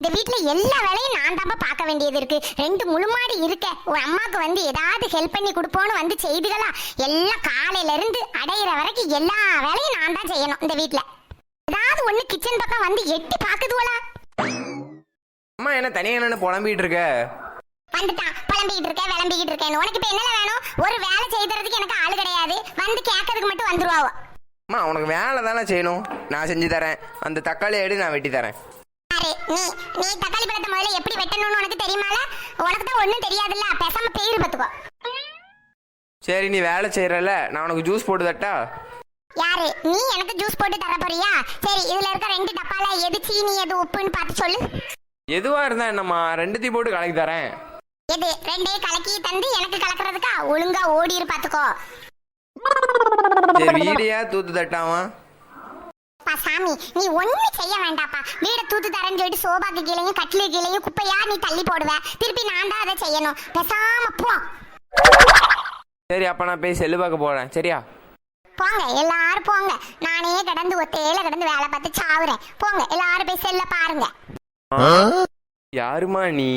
இந்த வீட்ல எல்லா வேலையும் நான் தான்ப்பா பார்க்க வேண்டியது இருக்கு. ரெண்டு முழுமாடி இருக்க. உன் அம்மாக்கு வந்து ஏதாவது ஹெல்ப் பண்ணி கொடுப்போன்னு வந்து செய்துகளா? எல்லாம் காலையில இருந்து அடையிற வரைக்கும் எல்லா வேலையும் நான் தான் செய்யணும் இந்த வீட்ல. ஏதாவது ஒண்ணு கிச்சன் பக்கம் வந்து எட்டி பாக்குதுவலா அம்மா என்ன தனியாக என்ன புலம்பிட்டு இருக்க? வந்துட்டான். புலம்பிக்கிட்டு இருக்க விளம்பிக்கிட்டு இருக்கேன் உனக்கு இப்ப என்ன வேணும்? ஒரு வேலை செய்யறதுக்கு எனக்கு ஆளு கிடையாது. வந்து கேட்கறதுக்கு மட்டும் வந்துருவாவோ? அம்மா உனக்கு வேலை தானே செய்யணும். நான் செஞ்சு தரேன். அந்த தக்காளி எடு நான் வெட்டி தரேன். நீ நீ தக்காளி பழத்தை முதல்ல எப்படி வெட்டணும்னு உனக்கு தெரியுமால? உனக்கு தான் ஒண்ணும் தெரியாதுல்ல. பேசாம பேரு பத்துக்கோ. சரி நீ வேலை செய்கிறல நான் உனக்கு ஜூஸ் போட்டு தட்டா? யாரு? நீ எனக்கு ஜூஸ் போட்டு தர போறியா? சரி இதுல இருக்க ரெண்டு டப்பால எது சீனி எது உப்புன்னு பார்த்து சொல்லு. எதுவாக இருந்தா என்னம்மா? ரெண்டுத்தையும் போட்டு கலக்கி தரேன். எது? ரெண்டையும் கலக்கி தந்து எனக்கு கலக்குறதுக்கா? ஒழுங்கா ஓடிரு பாத்துக்கோ சரி வீடியா தூத்து தட்டாமா? சாமி நீ ஒண்ணு செய்ய வேண்டாப்பா. வீட தூத்து தரேன்னு சொல்லிட்டு சோபாக்கு கீழையும் கட்டிலு கீழையும் குப்பையா நீ தள்ளி போடுவ. திருப்பி நான் தான் அதை செய்யணும். பேசாம போ. சரி அப்போ நான் போய் செல்லு பார்க்க போகிறேன் சரியா? போங்க எல்லாரும் போங்க. நானே கடந்து ஒத்தையில கடந்து வேலை பார்த்து சாவுறேன். போங்க எல்லாரும் போய் செல்ல பாருங்க. யாருமா நீ?